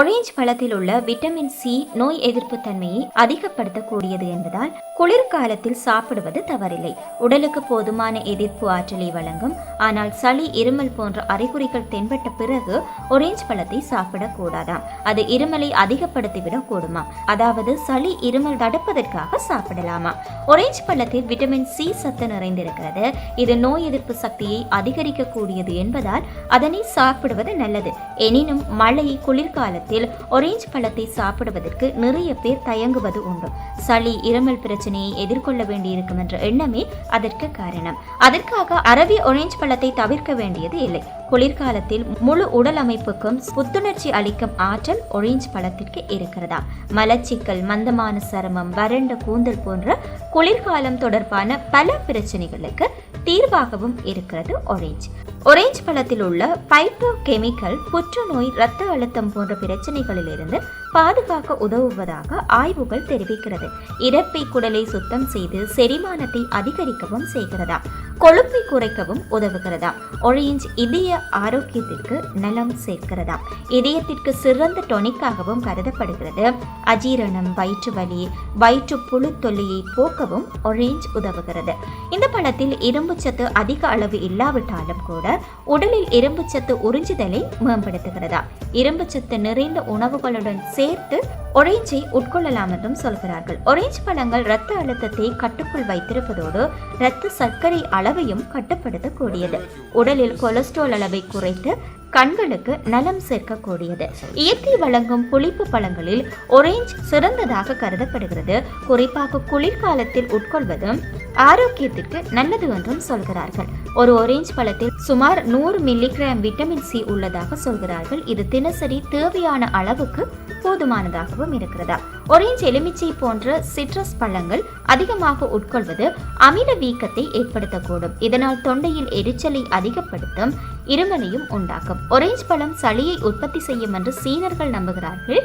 Orange பழத்தில் உள்ள vitamin C நோய் எதிர்ப்பு தன்மையை அதிகப்படுத்தக்கூடியது என்பதால் குளிர்காலத்தில் சாப்பிடுவது தவறில்லை. உடலுக்கு போதுமான எதிர்ப்பு ஆற்றலை வழங்கும். ஆனால் சளி இருமல் போன்ற அறிகுறிகள் தென்பட்ட பிறகு ஒரேஞ்ச் பழத்தை சாப்பிடக்கூடாதாம். அது இருமலை அதிகப்படுத்திவிடக் கூடுமா? அதாவது சளி இருமல் தடுப்பதற்காக சாப்பிடலாமா? ஒரேஞ்ச் பழத்தில் விட்டமின் சி சத்து நிறைந்திருக்கிறது. இது நோய் எதிர்ப்பு சக்தியை அதிகரிக்கக்கூடியது என்பதால் அதனை சாப்பிடுவது நல்லது. எனினும் மழை குளிர்காலத்தில் ஒரேஞ்ச் பழத்தை சாப்பிடுவதற்கு நிறைய பேர் தயங்குவது உண்டு. சளி இருமல் பிரச்சனையை எதிர்கொள்ள வேண்டியிருக்கும் என்ற எண்ணமே அதற்கு காரணம். அதற்காக அரபி ஒரேஞ்ச் பழத்தை தவிர்க்க வேண்டியது இல்லை. குளிர்காலத்தில் முழு உடல் அமைப்புக்கும் புத்துணர்ச்சி அளிக்கும் ஆற்றல் ஒரேஞ்ச் பழத்திற்கு இருக்கிறதா? மலச்சிக்கல் மந்தமான சருமம் வறண்ட கூந்தல் போன்ற குளிர்காலம் தொடர்பான பல பிரச்சனைகளுக்கு தீர்வாகவும் இருக்கிறது ஒரேஞ்ச் ஒரேஞ்ச் பழத்தில் உள்ள பைட்டோ கெமிக்கல் புற்றுநோய் இரத்த அழுத்தம் போன்ற பிரச்சனைகளிலிருந்து பாதுகாக்க உதவுவதாக ஆய்வுகள் தெரிவிக்கிறது. இறப்பை குடலை சுத்தம் செய்து செரிமானத்தை அதிகரிக்கவும் செய்கிறதா? கொழுப்பை குறைக்கவும் உதவுகிறதா? ஒழியஞ்ச் இதய ஆரோக்கியத்திற்கு நலம் சேர்க்கிறதா? இதயத்திற்கு சிறந்த டொனிக்காகவும் கருதப்படுகிறது. அஜீரணம் வயிற்று வலி வயிற்று புழு தொல்லையை போக்கவும் ஒரேஞ்ச் உதவுகிறது. இந்த பழத்தில் இரும்பு சத்து அதிக அளவு இல்லாவிட்டாலும் கூட உடலில் இரும்பு சத்து உறிஞ்சுதலை மேம்படுத்துகிறதா? இரும்பு சத்து நிறைந்த உணவுகளுடன் சேர்த்து ஒரேஞ்சை உட்கொள்ளலாம் என்றும் சொல்கிறார்கள். ஒரேஞ்ச் பழங்கள் இரத்த அழுத்தத்தை கட்டுக்குள் வைத்திருப்பதோடு இரத்த சர்க்கரை அளவையும் கட்டுப்படுத்தக்கூடியது. உடலில் கொலஸ்ட்ரால் அளவை குறைத்து கண்களுக்கு நலம் சேர்க்கக்கூடியது. இயற்கை வழங்கும் புளிப்பு பழங்களில் ஒரேஞ்ச் சிறந்ததாக கருதப்படுகிறது. குறிப்பாக குளிர்காலத்தில் உட்கொள்வதும் ஆரோக்கியத்திற்கு நல்லது என்றும் சொல்கிறார்கள். ஒரு ஒரேஞ்ச் பழத்தில் சுமார் நூறு மில்லிகிராம் விட்டமின் சி உள்ளதாக சொல்கிறார்கள். இது தினசரி தேவையான அளவுக்கு போதுமானதாகவும் இருக்கிறதா? ஒரேஞ்ச் எலுமிச்சை போன்ற சிட்ரஸ் பழங்கள் அதிகமாக உட்கொள்வது அமில வீக்கத்தை ஏற்படுத்தக்கூடும். இதனால் தொண்டையில் எரிச்சலை அதிகப்படுத்தும் இருமலையும் உண்டாக்கும். ஒரேஞ்ச் பழம் சளியை உற்பத்தி செய்யும் என்று சீனர்கள் நம்புகிறார்கள்.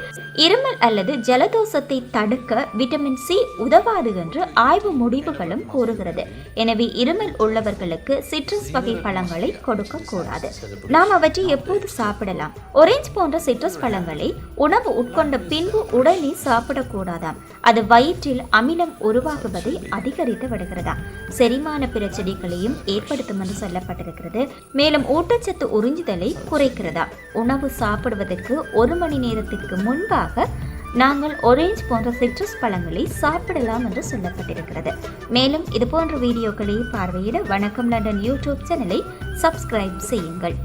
இருமல் அல்லது ஜலதோஷத்தை தடுக்க விட்டமின் சி உதவாது என்று ஆய்வு முடிவுகளும் கூறுகிறது. எனவே இருமல் உள்ளவர்களுக்கு சிட்ரஸ் வகை பழங்களை கொடுக்க கூடாது. நாம் அவற்றை எப்போது சாப்பிடலாம்? ஒரேஞ்ச் போன்ற சிட்ரஸ் பழங்களை உணவு உட்கொண்ட பின்பு உடனே சாப்பிடக்கூடாதாம் அது வயிற்றில் அமிலம் உருவாகுவதை அதிகரித்து விடுகிறதா? செரிமான பிரச்சனைகளையும் ஏற்படுத்தும் என்று சொல்லப்பட்டிருக்கிறது. மேலும் ஊட்டச்சத்து உறிஞ்சுதலை குறைக்கிறதா? உணவு சாப்பிடுவதற்கு ஒரு மணி நேரத்திற்கு முன்பாக நாங்கள் ஒரேஞ்ச் போன்ற சிட்ரஸ் பழங்களை சாப்பிடலாம் என்று சொல்லப்பட்டிருக்கிறது. மேலும் இது போன்ற வீடியோக்களை பார்வையிட வணக்கம் லண்டன் யூடியூப் சேனலை சப்ஸ்கிரைப் செய்யுங்கள்.